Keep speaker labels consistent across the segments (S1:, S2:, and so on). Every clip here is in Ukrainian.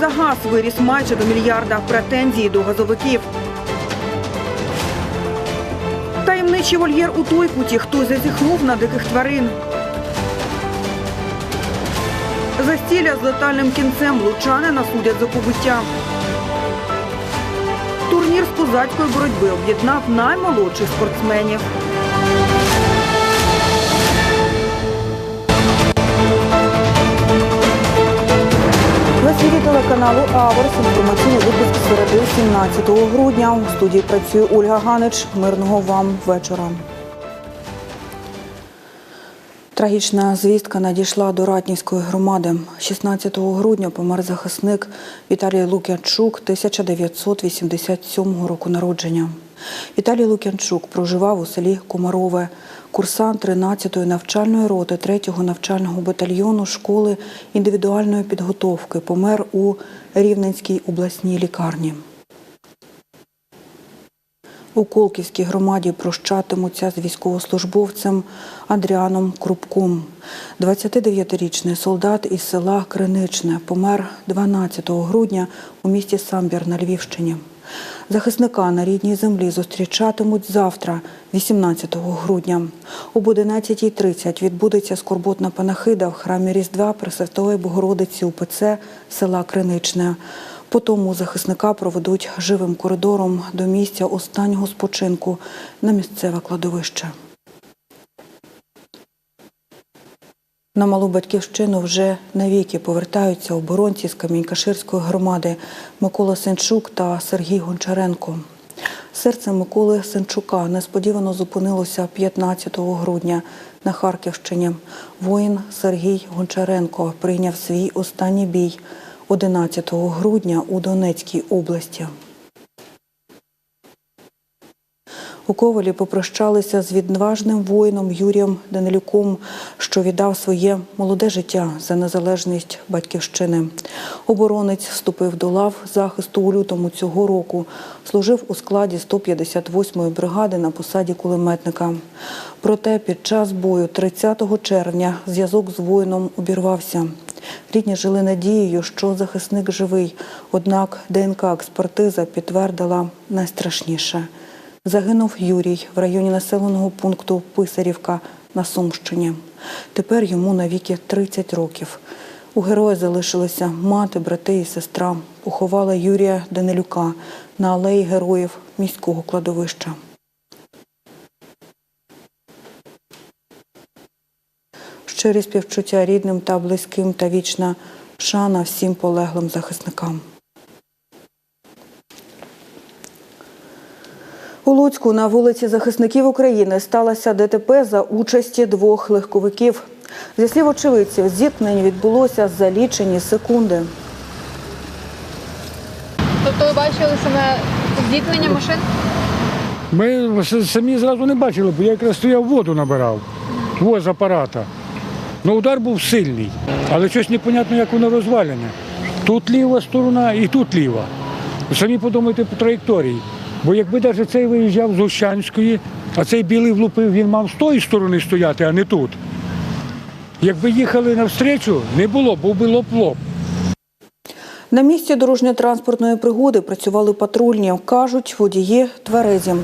S1: за газ виріс майже до мільярда претензій до газовиків. Таємничий вольєр у Тойкуті. Хтось зазіхнув на диких тварин. Застілля з летальним кінцем лучанина судять за побиття. Турнір з козацької боротьби об'єднав наймолодших спортсменів. Ефірі телеканалу Аверс інформаційний випуск середи 17 грудня. У студії працює Ольга Ганич. Мирного вам вечора. Трагічна звістка надійшла до Ратнівської громади. 16 грудня помер захисник Віталій Лук'янчук 1987 року народження. Віталій Лук'янчук проживав у селі Комарове, курсант 13-ї навчальної роти 3-го навчального батальйону школи індивідуальної підготовки. Помер у Рівненській обласній лікарні. У Колківській громаді прощатимуться з військовослужбовцем Андріаном Крупком. 29-річний солдат із села Криничне помер 12 грудня у місті Самбір на Львівщині. Захисника на рідній землі зустрічатимуть завтра, 18 грудня. Об 11.30 відбудеться скорботна панахида в храмі Різдва Пресвятої Богородиці УПЦ села Криничне. Потім захисника проведуть живим коридором до місця останнього спочинку на місцеве кладовище. На малу батьківщину вже навіки повертаються оборонці з Камінькаширської громади Микола Сенчук та Сергій Гончаренко. Серце Миколи Сенчука несподівано зупинилося 15 грудня на Харківщині. Воїн Сергій Гончаренко прийняв свій останній бій 11 грудня у Донецькій області. У Ковалі попрощалися з відважним воїном Юрієм Данилюком, що віддав своє молоде життя за незалежність батьківщини. Оборонець вступив до лав захисту у лютому цього року. Служив у складі 158-ї бригади на посаді кулеметника. Проте під час бою 30 червня зв'язок з воїном обірвався. Рідні жили надією, що захисник живий. Однак ДНК-експертиза підтвердила найстрашніше. Загинув Юрій в районі населеного пункту Писарівка на Сумщині. Тепер йому навіки 30 років. У героя залишилися мати, брати і сестра. Поховала Юрія Данилюка на алеї героїв міського кладовища. Щирі співчуття рідним та близьким та вічна шана всім полеглим захисникам. У Луцьку на вулиці захисників України сталося ДТП за участі двох легковиків. Зі слів очевидців, зіткнення відбулося за лічені секунди.
S2: Тобто ви бачили саме зіткнення машин?
S3: Ми самі зразу не бачили, бо я якраз стояв воду набирав. Во з апарата. Ну удар був сильний, але щось непонятно, як воно розвалене. Тут ліва сторона і тут ліва. Самі подумайте по траєкторії. Бо якби навіть цей виїжджав з Ощанської, а цей білий влупив, він мав з тої сторони стояти, а не тут. Якби їхали навстрічу, не було, був би лоп-лоп.
S1: На місці дорожньо-транспортної пригоди працювали патрульні. Кажуть, водії тверезі.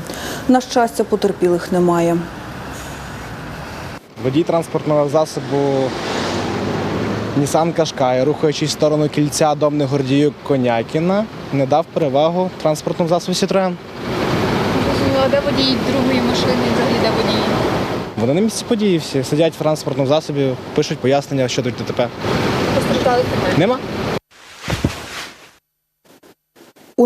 S1: На щастя, потерпілих немає.
S4: Водій транспортного засобу Нісан Кашкай, рухаючись в сторону кільця Домне Гордію Конякіна, не дав перевагу транспортному засобу Сітроен.
S2: А де водій другої машини, взагалі де водії?
S4: Вони на місці події всі сидять в транспортному засобі, пишуть пояснення щодо ДТП.
S2: Постраждалих немає.
S4: Нема?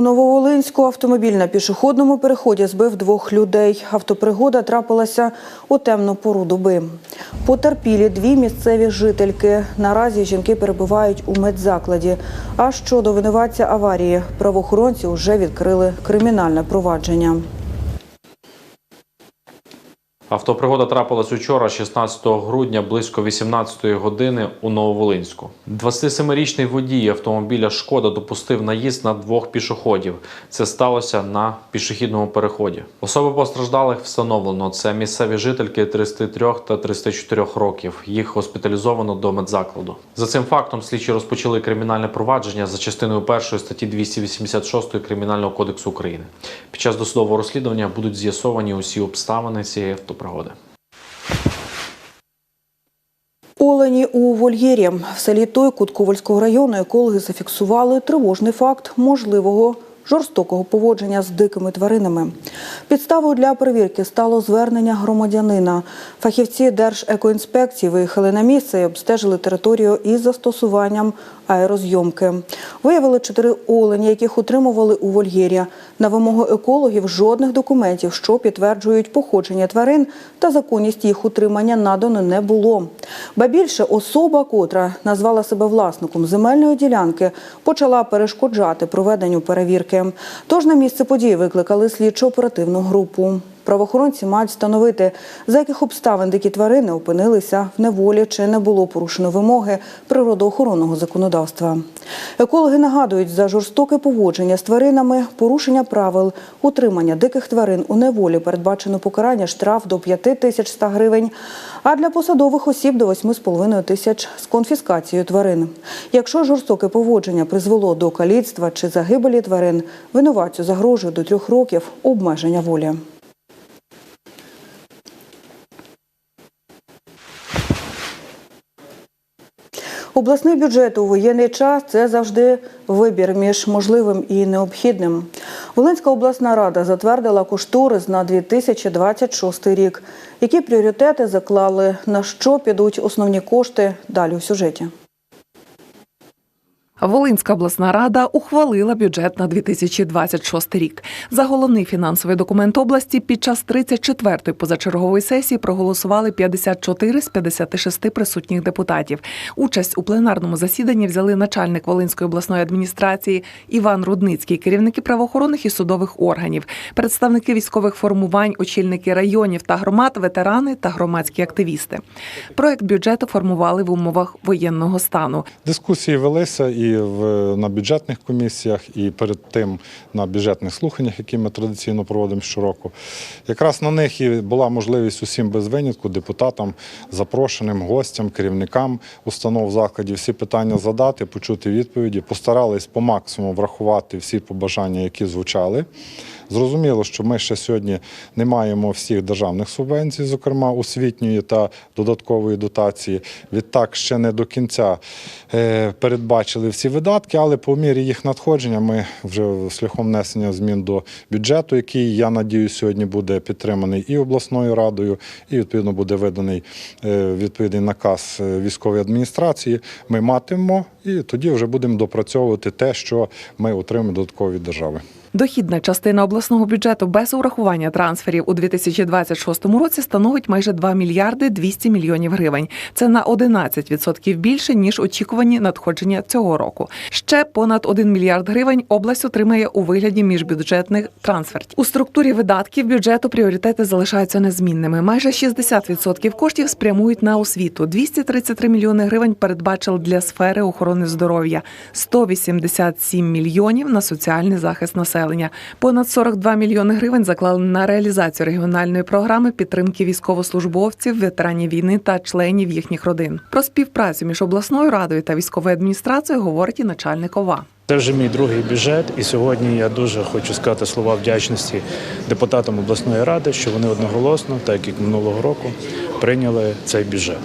S1: У Нововолинську автомобіль на пішохідному переході збив двох людей. Автопригода трапилася у темну пору доби. Потерпілі дві місцеві жительки. Наразі жінки перебувають у медзакладі. А щодо винуватця аварії, правоохоронці вже відкрили кримінальне провадження.
S5: Автопригода трапилась учора, 16 грудня, близько 18 години у Нововолинську. 27-річний водій автомобіля Шкода допустив наїзд на двох пішоходів. Це сталося на пішохідному переході. Особи постраждалих встановлено. Це місцеві жительки 33 та 34 років. Їх госпіталізовано до медзакладу. За цим фактом слідчі розпочали кримінальне провадження за частиною першої статті 286 Кримінального кодексу України. Під час досудового розслідування будуть з'ясовані усі обставини цієї автопригоди.
S1: Олені у вольєрі в селі Тойкут Ковальського району екологи зафіксували тривожний факт можливого жорстокого поводження з дикими тваринами. Підставою для перевірки стало звернення громадянина. Фахівці Держекоінспекції виїхали на місце і обстежили територію із застосуванням аерозйомки. Виявили чотири олені, яких утримували у вольєрі. На вимогу екологів жодних документів, що підтверджують походження тварин та законність їх утримання надано не було. Ба більше особа, котра назвала себе власником земельної ділянки, почала перешкоджати проведенню перевірки. Тож на місце події викликали слідчо-оперативну групу. Правоохоронці мають встановити, за яких обставин дикі тварини опинилися в неволі чи не було порушено вимоги природоохоронного законодавства. Екологи нагадують, за жорстоке поводження з тваринами, порушення правил, утримання диких тварин у неволі передбачено покарання штраф до 5 тисяч 100 гривень, а для посадових осіб до 8,5 тисяч з конфіскацією тварин. Якщо жорстоке поводження призвело до каліцтва чи загибелі тварин, винуватцю загрожує до трьох років обмеження волі. Обласний бюджет у воєнний час це завжди вибір між можливим і необхідним. Волинська обласна рада затвердила кошторис на 2026 рік. Які пріоритети заклали, на що підуть основні кошти далі у сюжеті.
S6: Волинська обласна рада ухвалила бюджет на 2026 рік. За головний фінансовий документ області під час 34-ї позачергової сесії проголосували 54 з 56 присутніх депутатів. Участь у пленарному засіданні взяли начальник Волинської обласної адміністрації Іван Рудницький, керівники правоохоронних і судових органів, представники військових формувань, очільники районів та громад, ветерани та громадські активісти. Проект бюджету формували в умовах воєнного стану.
S7: Дискусії велися і в, на бюджетних комісіях, і перед тим на бюджетних слуханнях, які ми традиційно проводимо щороку. Якраз на них і була можливість усім без винятку, депутатам, запрошеним, гостям, керівникам установ закладів всі питання задати, почути відповіді. Постарались по максимуму врахувати всі побажання, які звучали. Зрозуміло, що ми ще сьогодні не маємо всіх державних субвенцій, зокрема освітньої та додаткової дотації. Відтак ще не до кінця е, передбачили всі видатки, але по мірі їх надходження ми вже шляхом внесення змін до бюджету, який я надію сьогодні буде підтриманий і обласною радою, і відповідно буде виданий е, відповідний наказ е, військової адміністрації. Ми матимемо і тоді вже будемо допрацьовувати те, що ми отримаємо додатково від держави.
S6: Дохідна частина обласного бюджету без урахування трансферів у 2026 році становить майже 2 мільярди 200 мільйонів гривень. Це на 11% більше ніж очікувані надходження цього року. Ще понад 1 мільярд гривень область отримає у вигляді міжбюджетних трансфертів. У структурі видатків бюджету пріоритети залишаються незмінними. Майже 60% коштів спрямують на освіту. 233 мільйони гривень передбачили для сфери охорони здоров'я, 187 мільйонів на соціальний захист населення. Понад 42 мільйони гривень заклали на реалізацію регіональної програми підтримки військовослужбовців, ветеранів війни та членів їхніх родин. Про співпрацю між обласною радою та військовою адміністрацією говорить і начальник ОВА.
S8: Це вже мій другий бюджет, і сьогодні я дуже хочу сказати слова вдячності депутатам обласної ради, що вони одноголосно, так як минулого року, прийняли цей бюджет.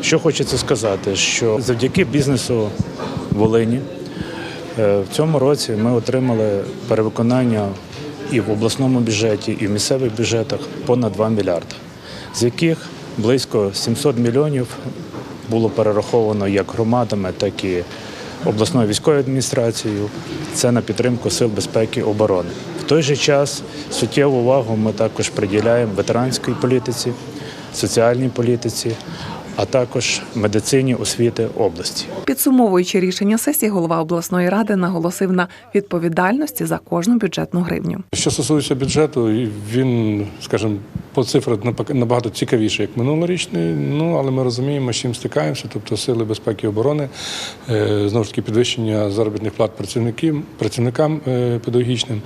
S8: Що хочеться сказати, що завдяки бізнесу Волині в цьому році ми отримали перевиконання і в обласному бюджеті, і в місцевих бюджетах понад 2 мільярди, з яких близько 700 мільйонів було перераховано як громадами, так і обласною військовою адміністрацією. Це на підтримку сил безпеки і оборони. В той же час суттєву увагу ми також приділяємо ветеранській політиці, соціальній політиці, а також медицині освіти області.
S6: Підсумовуючи рішення сесії, голова обласної ради наголосив на відповідальності за кожну бюджетну гривню.
S9: Що стосується бюджету, він, скажімо, по цифрах набагато цікавіший, як минулорічний. Ну але ми розуміємо, з чим стикаємося. Тобто сили безпеки і оборони, е, знову ж таки, підвищення заробітних плат працівників, працівникам е, педагогічним.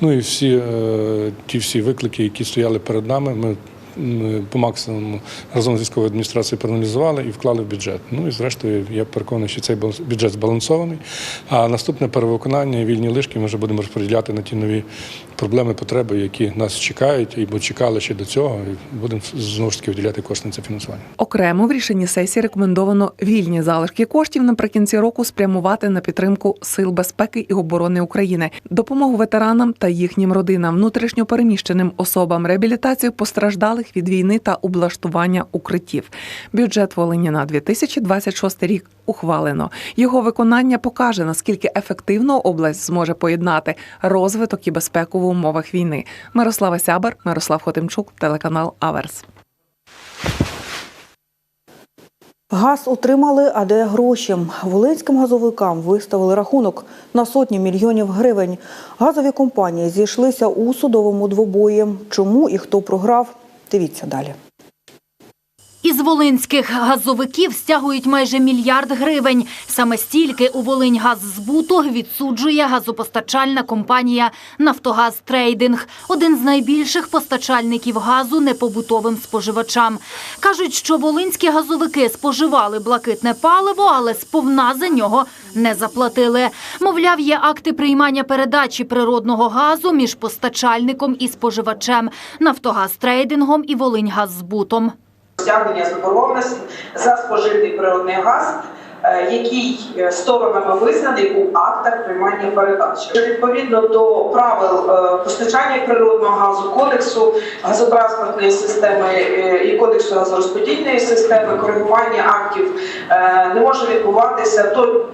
S9: Ну і всі е, ті всі виклики, які стояли перед нами. Ми по максимуму разом з військовою адміністрацією проаналізували і вклали в бюджет. Ну і зрештою, я переконаний, що цей бюджет збалансований. А наступне перевиконання і вільні лишки ми вже будемо розподіляти на ті нові проблеми, потреби, які нас чекають, або чекали ще до цього. І будемо знову ж таки виділяти кошти на це фінансування.
S6: Окремо в рішенні сесії рекомендовано вільні залишки коштів наприкінці року спрямувати на підтримку сил безпеки і оборони України, допомогу ветеранам та їхнім родинам, внутрішньо переміщеним особам, реабілітацію постраждалих від війни та облаштування укриттів. Бюджет Волині на 2026 рік ухвалено. Його виконання покаже наскільки ефективно область зможе поєднати розвиток і безпеку в умовах війни. Мирослава Сябер, Мирослав Хотимчук, телеканал Аверс.
S1: Газ отримали, а де гроші? Волинським газовикам виставили рахунок на сотні мільйонів гривень. Газові компанії зійшлися у судовому двобої. Чому і хто програв? Дивіться далі.
S10: Із волинських газовиків стягують майже мільярд гривень. Саме стільки у Волиньгаззбуту відсуджує газопостачальна компанія «Нафтогаз Трейдинг», один з найбільших постачальників газу непобутовим споживачам. Кажуть, що волинські газовики споживали блакитне паливо, але сповна за нього не заплатили. Мовляв, є акти приймання передачі природного газу між постачальником і споживачем «Нафтогаз Трейдингом» і «Волиньгаззбутом».
S11: Стягнення заборгованості за спожитий природний газ, е, який е, сторонами визнаний у актах приймання передачі. Відповідно до правил е, постачання природного газу, кодексу газотранспортної системи е, і кодексу газорозподільної системи, коригування актів е, не може відбуватися то.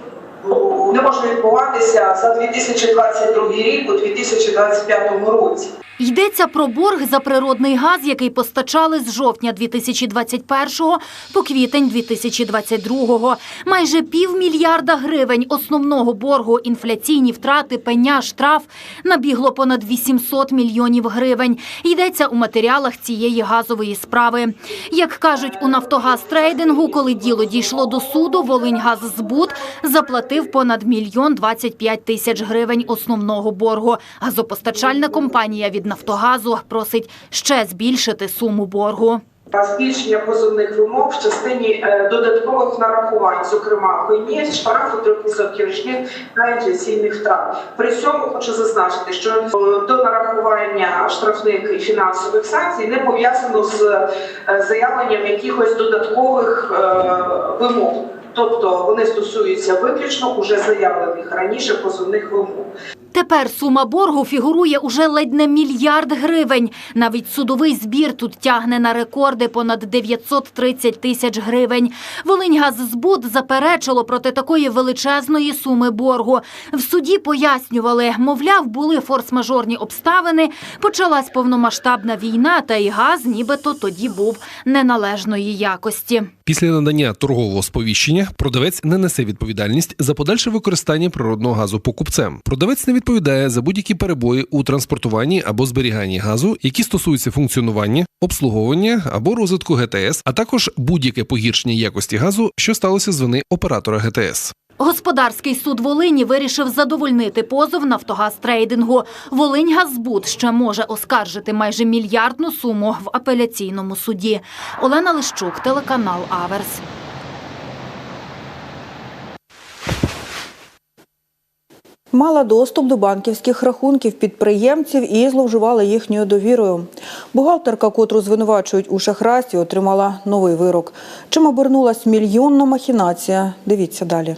S11: Не може відбуватися за 2022 рік у 2025 році.
S10: Йдеться про борг за природний газ, який постачали з жовтня 2021 по квітень 2022. Майже півмільярда гривень основного боргу інфляційні втрати, пеня, штраф набігло понад 800 мільйонів гривень. Йдеться у матеріалах цієї газової справи. Як кажуть у Нафтогаз трейдингу, коли діло дійшло до суду, Волиньгаззбут заплатив понад мільйон 25 тисяч гривень основного боргу. Газопостачальна компанія від Нафтогазу просить ще збільшити суму боргу.
S11: Збільшення позовних вимог в частині е, додаткових нарахувань, зокрема пені, штрафу 3% річних та інфляційних втрат. При цьому хочу зазначити, що е, до нарахування штрафних і фінансових санкцій не пов'язано з е, заявленням якихось додаткових вимог. Тобто вони стосуються виключно уже заявлених раніше позовних вимог.
S10: Тепер сума боргу фігурує уже ледь не мільярд гривень. Навіть судовий збір тут тягне на рекорди понад 930 тисяч гривень. Волиньгаззбуд заперечило проти такої величезної суми боргу. В суді пояснювали, мовляв, були форс-мажорні обставини, почалась повномасштабна війна, та й газ нібито тоді був неналежної якості.
S12: Після надання торгового сповіщення продавець не несе відповідальність за подальше використання природного газу покупцем. Продавець не відповідає за будь-які перебої у транспортуванні або зберіганні газу, які стосуються функціонування, обслуговування або розвитку ГТС, а також будь-яке погіршення якості газу, що сталося з вини оператора ГТС.
S10: Господарський суд Волині вирішив задовольнити позов Нафтогаз трейдингу. Волиньгазбуд ще може оскаржити майже мільярдну суму в апеляційному суді. Олена Лищук, телеканал Аверс.
S1: Мала доступ до банківських рахунків підприємців і зловживала їхньою довірою. Бухгалтерка, котру звинувачують у шахрасті, отримала новий вирок. Чим обернулась мільйонна махінація? Дивіться далі.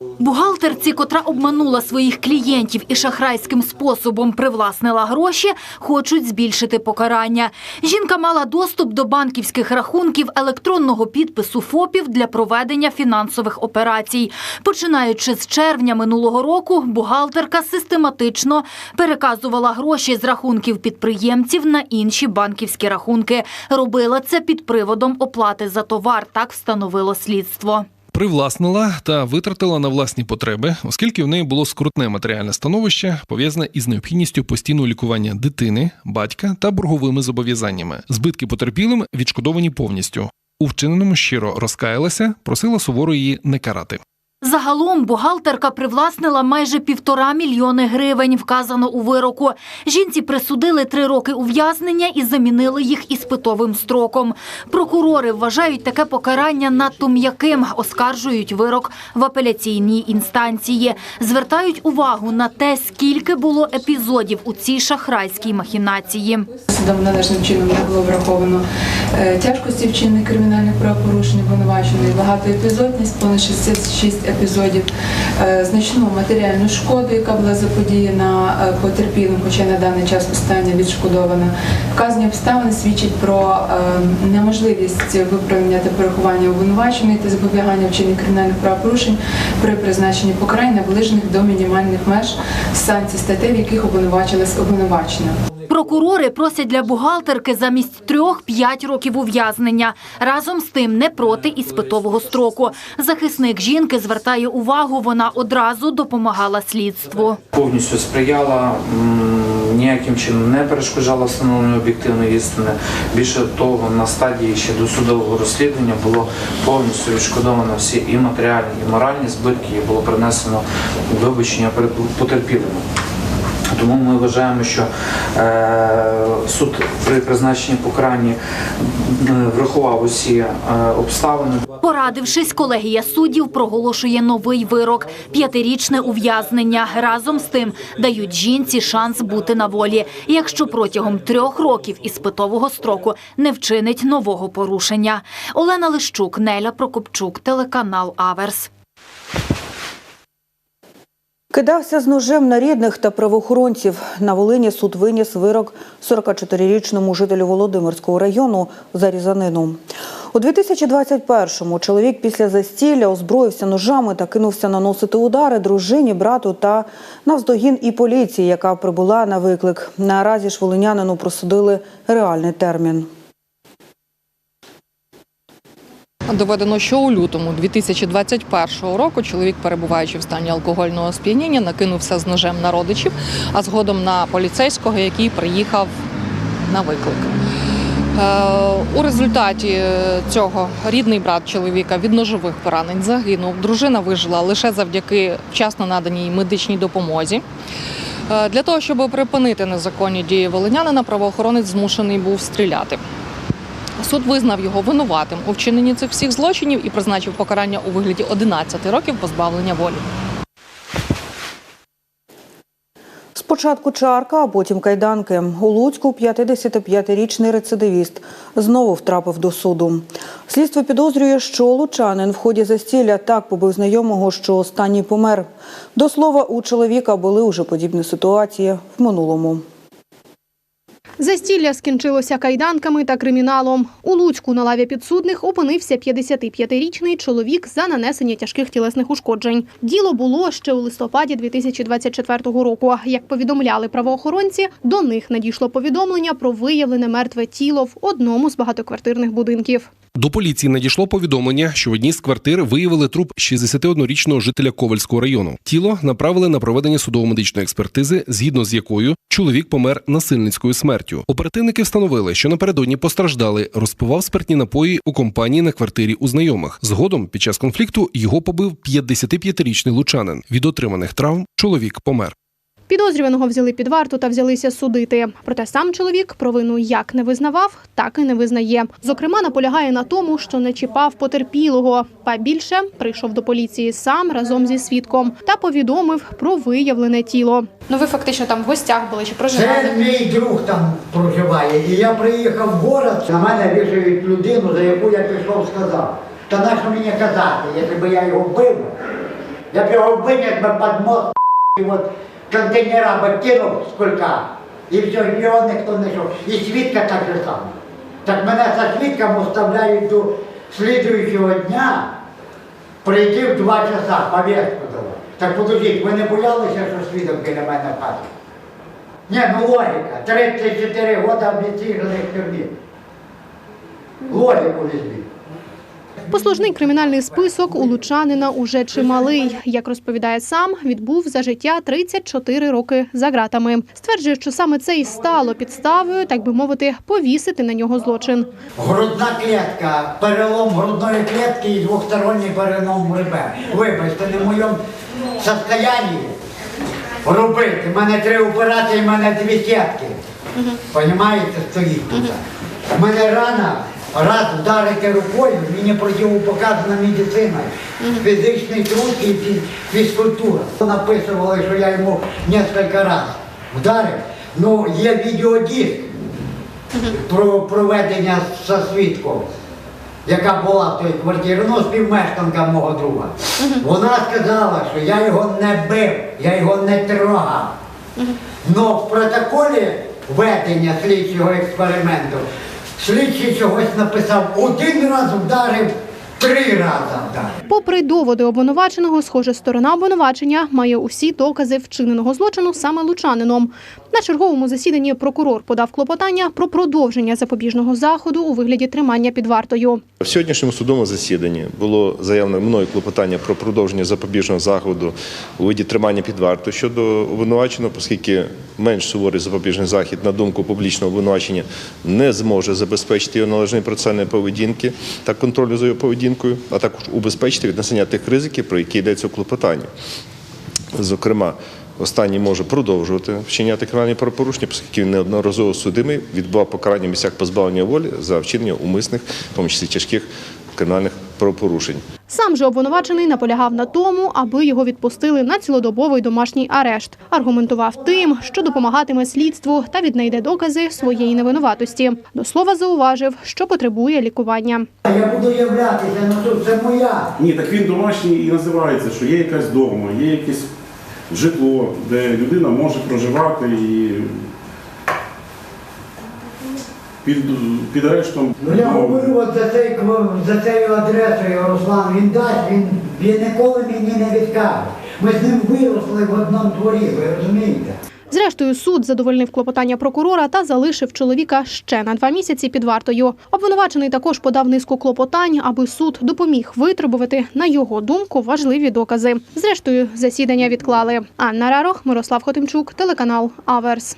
S10: Бухгалтерці, котра обманула своїх клієнтів і шахрайським способом привласнила гроші, хочуть збільшити покарання. Жінка мала доступ до банківських рахунків електронного підпису ФОПів для проведення фінансових операцій. Починаючи з червня минулого року, бухгалтерка систематично переказувала гроші з рахунків підприємців на інші банківські рахунки. Робила це під приводом оплати за товар. Так встановило слідство.
S12: Привласнила та витратила на власні потреби, оскільки в неї було скрутне матеріальне становище, пов'язане із необхідністю постійного лікування дитини, батька та борговими зобов'язаннями. Збитки потерпілим відшкодовані повністю. У вчиненому щиро розкаялася, просила суворо її не карати.
S10: Загалом бухгалтерка привласнила майже півтора мільйони гривень, вказано у вироку. Жінці присудили три роки ув'язнення і замінили їх іспитовим строком. Прокурори вважають таке покарання надто м'яким, оскаржують вирок в апеляційній інстанції. Звертають увагу на те, скільки було епізодів у цій шахрайській махінації.
S13: Судом належним чином не було враховано тяжкості вчинених кримінальних правопорушень обвинуваченої, багатоепізодність, понад 66 епізодів, е, значну матеріальну шкоду, яка була заподіяна е, потерпілим, хоча на даний час остання відшкодована. Вказані обставини свідчать про е, неможливість виправлення та порахування обвинуваченої та запобігання вчинення кримінальних правопорушень при призначенні покарань наближених до мінімальних меж санкцій статей, в яких обвинувачилась обвинувачена.
S10: Прокурори просять для бухгалтерки замість трьох-п'ять років ув'язнення. Разом з тим не проти іспитового строку. Захисник жінки звертає увагу, вона одразу допомагала слідству.
S14: повністю сприяла, ніяким чином не перешкоджала встановленню об'єктивної істини. Більше того, на стадії ще досудового розслідування було повністю відшкодовано всі і матеріальні, і моральні збитки, і було принесено вибачення перед потерпілими. Тому ми вважаємо, що е, суд при призначенні покарання е, врахував усі е, обставини.
S10: Порадившись, колегія суддів проголошує новий вирок – п'ятирічне ув'язнення. Разом з тим дають жінці шанс бути на волі, якщо протягом трьох років іспитового строку не вчинить нового порушення. Олена Лищук, Неля Прокопчук, телеканал Аверс.
S1: Кидався з ножем на рідних та правоохоронців. На Волині суд виніс вирок 44-річному жителю Володимирського району за різанину. У 2021-му чоловік після застілля озброївся ножами та кинувся наносити удари дружині, брату та навздогін і поліції, яка прибула на виклик. Наразі ж волинянину просудили реальний термін.
S15: Доведено, що у лютому 2021 року чоловік, перебуваючи в стані алкогольного сп'яніння, накинувся з ножем на родичів, а згодом на поліцейського, який приїхав на виклик. Е, У результаті цього рідний брат чоловіка від ножових поранень загинув. Дружина вижила лише завдяки вчасно наданій медичній допомозі. Е, Для того, щоб припинити незаконні дії волинянина, правоохоронець змушений був стріляти. Суд визнав його винуватим у вчиненні цих всіх злочинів і призначив покарання у вигляді 11 років позбавлення волі.
S1: Спочатку чарка, а потім кайданки. У Луцьку 55-річний рецидивіст знову втрапив до суду. Слідство підозрює, що лучанин в ході застілля так побив знайомого, що останній помер. До слова, у чоловіка були уже подібні ситуації в минулому.
S16: Застілля скінчилося кайданками та криміналом. У Луцьку на лаві підсудних опинився 55-річний чоловік за нанесення тяжких тілесних ушкоджень. Діло було ще у листопаді 2024 року. Як повідомляли правоохоронці, до них надійшло повідомлення про виявлене мертве тіло в одному з багатоквартирних будинків.
S12: До поліції надійшло повідомлення, що в одній з квартир виявили труп 61-річного жителя Ковальського району. Тіло направили на проведення судово-медичної експертизи, згідно з якою чоловік помер насильницькою смертю. Оперативники встановили, що напередодні постраждали, розпивав спиртні напої у компанії на квартирі у знайомих. Згодом, під час конфлікту, його побив 55-річний лучанин. Від отриманих травм чоловік помер.
S16: Підозрюваного взяли під варту та взялися судити. Проте сам чоловік провину як не визнавав, так і не визнає. Зокрема, наполягає на тому, що не чіпав потерпілого. Па більше прийшов до поліції сам разом зі свідком та повідомив про виявлене тіло. Ну ви фактично там в гостях були чи
S17: Це мій друг там проживає. І я приїхав в город, на мене вішають людину, за яку я пішов сказав. Та нащо мені казати, якщо б я його бив, Я б його виняв би під мост, і от контейнера з кулька. І все, його ніхто не йшов. І свідка так же само. Так мене за свідком оставляють до слідуючого дня, прийти в два часа, повістку давати. Так подождіть, ви не боялися, що свідок біля мене в хаті? Ні, ну логіка. 34 роки обіцяних тюрмі. Логіку візьміть.
S16: Послужний кримінальний список у Лучанина уже чималий. Як розповідає сам, відбув за життя 34 роки за ґратами. Стверджує, що саме це і стало підставою, так би мовити, повісити на нього злочин.
S17: Грудна клітка, перелом грудної клітки і двосторонній перелом ребер. Вибачте, не в моєму состоянні робити. У мене три операції, в мене дві сітки. Понімаєте, стоїть тут. У мене рана, раз вдарити рукою, мені противопоказана медицина, фізичний труд і фізкультура. Написували, що я йому кілька разів вдарив. Ну, є відеодиск про проведення за свідком, яка була в той квартирі, ну, співмешканка мого друга. Вона сказала, що я його не бив, я його не трогав. Но в протоколі ведення слідчого експерименту слідчий чогось написав один раз вдарив, три рази вдарив.
S16: Попри доводи обвинуваченого, схоже, сторона обвинувачення має усі докази вчиненого злочину саме лучанином. На черговому засіданні прокурор подав клопотання про продовження запобіжного заходу у вигляді тримання під вартою.
S18: В сьогоднішньому судовому засіданні було заявлено мною клопотання про продовження запобіжного заходу у виді тримання під вартою щодо обвинуваченого, оскільки менш суворий запобіжний захід, на думку публічного обвинувачення, не зможе забезпечити його належної процесуальної поведінки та контролю за його поведінкою, а також убезпечити від насення тих ризиків, про які йдеться у клопотанні. Зокрема, останній може продовжувати вчиняти кримінальні правопорушення, оскільки він неодноразово судимий, відбував покарання в місцях позбавлення волі за вчинення умисних, в тому числі тяжких кримінальних правопорушень.
S16: Сам же обвинувачений наполягав на тому, аби його відпустили на цілодобовий домашній арешт. Аргументував тим, що допомагатиме слідству та віднайде докази своєї невинуватості. До слова, зауважив, що потребує лікування.
S17: Я буду являтися, ну це моя.
S19: Ні, так він домашній і називається, що є якась дома, є якесь житло, де людина може проживати і під, під арештом.
S17: Ну я говорю от за, цей, за цією адресою, Руслан, він дасть, він, він ніколи мені не відкаже. Ми з ним виросли в одному дворі, ви розумієте?
S16: Зрештою, суд задовольнив клопотання прокурора та залишив чоловіка ще на два місяці під вартою. Обвинувачений також подав низку клопотань, аби суд допоміг витребувати, на його думку, важливі докази. Зрештою, засідання відклали. Анна Рарох, Мирослав Хотимчук, телеканал Аверс.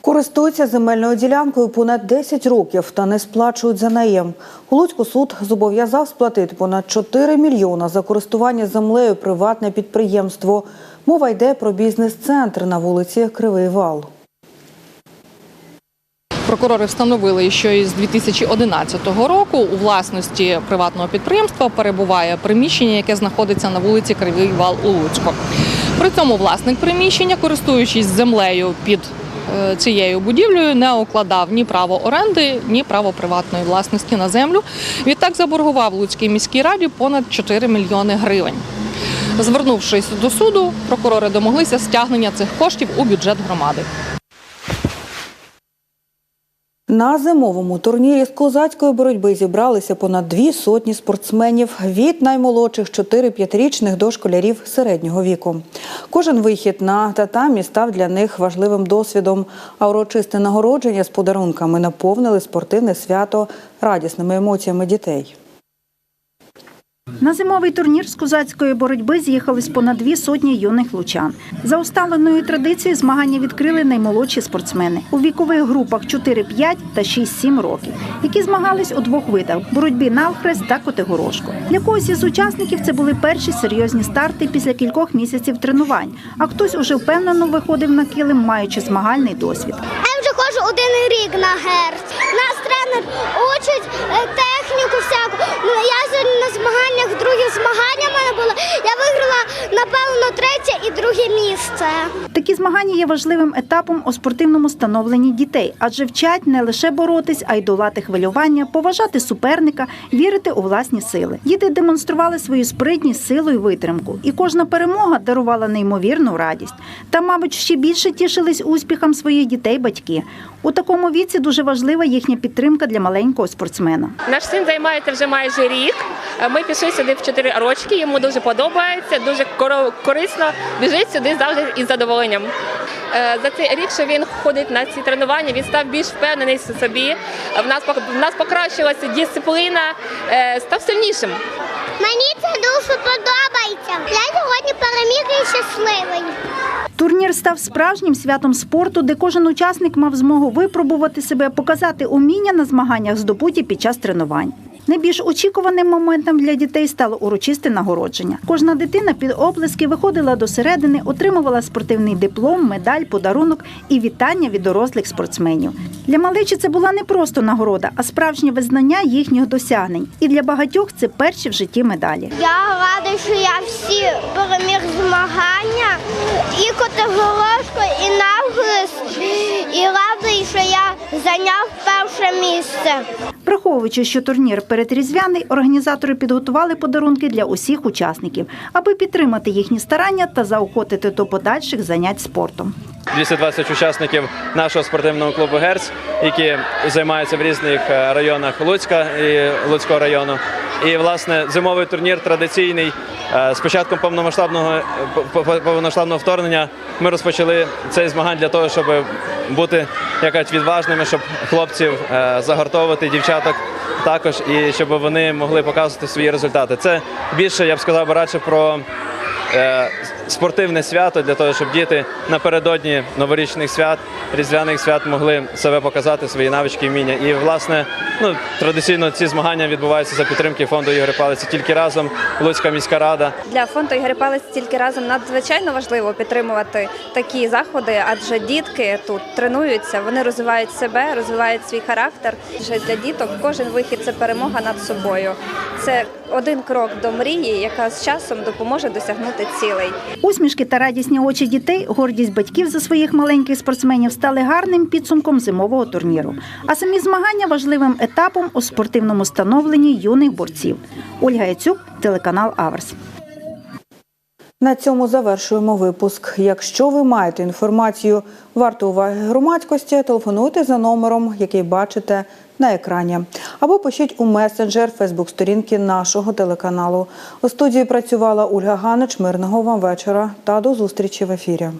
S1: Користуються земельною ділянкою понад 10 років та не сплачують за неї. У Луцьку суд зобов'язав сплатити понад 4 мільйона за користування землею приватне підприємство. Мова йде про бізнес-центр на вулиці Кривий Вал.
S15: Прокурори встановили, що із 2011 року у власності приватного підприємства перебуває приміщення, яке знаходиться на вулиці Кривий Вал у Луцьку. При цьому власник приміщення, користуючись землею під е, цією будівлею, не укладав ні право оренди, ні право приватної власності на землю. Відтак заборгував Луцькій міській раді понад 4 мільйони гривень. Звернувшись до суду, прокурори домоглися стягнення цих коштів у бюджет громади.
S1: На зимовому турнірі з козацької боротьби зібралися понад дві сотні спортсменів від наймолодших 4-5-річних до школярів середнього віку. Кожен вихід на татамі став для них важливим досвідом, а урочисте нагородження з подарунками наповнили спортивне свято радісними емоціями дітей.
S20: На зимовий турнір з козацької боротьби з'їхались понад дві сотні юних лучан. За усталеною традицією змагання відкрили наймолодші спортсмени у вікових групах 4-5 та 6-7 років, які змагались у двох видах боротьбі навхрест та котигорошку. Для когось із учасників це були перші серйозні старти після кількох місяців тренувань. А хтось уже впевнено виходив на килим, маючи змагальний досвід.
S21: Я вже ходжу один рік на герц. Нас тренер учить е, техніку всяку. Ну, Я сьогодні на змаганнях, другі змагання в мене було. Я виграла, напевно, третє і друге місце.
S20: Такі змагання є важливим етапом у спортивному становленні дітей, адже вчать не лише боротись, а й долати хвилювання, поважати суперника, вірити у власні сили. Діти демонстрували свою спритність, силу і витримку, і кожна перемога дарувала неймовірну радість. Та, мабуть, ще більше тішились успіхам своїх дітей батьки. У такому віці дуже важлива їхня підтримка для маленького спортсмена.
S22: Наш син займається вже майже рік. Ми пішли сюди в 4 рочки. Йому дуже подобається, дуже корисно. Біжить сюди завжди із задоволенням. Е, За цей рік, що він ходить на ці тренування, він став більш впевнений в собі. В нас в нас покращилася дисципліна, е, став сильнішим.
S21: Мені це дуже подобається. Я сьогодні переміг і щасливий.
S20: Турнір став справжнім святом спорту, де кожен учасник мав змогу випробувати себе, показати уміння на змаганнях, здобуті під час тренувань. Найбільш очікуваним моментом для дітей стало урочисте нагородження. Кожна дитина під оплески виходила до середини, отримувала спортивний диплом, медаль, подарунок і вітання від дорослих спортсменів. Для малечі це була не просто нагорода, а справжнє визнання їхніх досягнень. І для багатьох це перші в житті медалі.
S21: Я радий, що я всі переміг змагання і категорошку, і навгист. І радий, що я зайняв перше місце.
S20: Враховуючи, що турнір передріздвяний, організатори підготували подарунки для усіх учасників, аби підтримати їхні старання та заохотити до подальших занять спортом.
S23: 220 учасників нашого спортивного клубу Герц, які займаються в різних е, районах Луцька і Луцького району. І власне зимовий турнір традиційний. Е, З початком повномасштабного е, по- по- повномасштабного вторгнення ми розпочали цей змагань для того, щоб бути якось відважними, щоб хлопців е, загортовувати, дівчаток також, і щоб вони могли показувати свої результати. Це більше я б сказав радше про спортивне свято для того, щоб діти напередодні новорічних свят, різдвяних свят могли себе показати, свої навички, вміння. І власне, ну традиційно ці змагання відбуваються за підтримки фонду Ігоря Палиці. Тільки разом Луцька міська рада
S24: Для фонду Ігоря Палець тільки разом надзвичайно важливо підтримувати такі заходи, адже дітки тут тренуються, вони розвивають себе, розвивають свій характер. Адже для діток кожен вихід це перемога над собою. Це один крок до мрії, яка з часом допоможе досягнути цілей.
S20: Усмішки та радісні очі дітей, гордість батьків за своїх маленьких спортсменів стали гарним підсумком зимового турніру. А самі змагання важливим етапом у спортивному становленні юних борців. Ольга Яцюк, телеканал Аверс.
S1: На цьому завершуємо випуск. Якщо ви маєте інформацію варту уваги громадськості, телефонуйте за номером, який бачите на екрані, або пишіть у месенджер Фейсбук-сторінки нашого телеканалу. У студії працювала Ольга Ганич. Мирного вам вечора та до зустрічі в ефірі.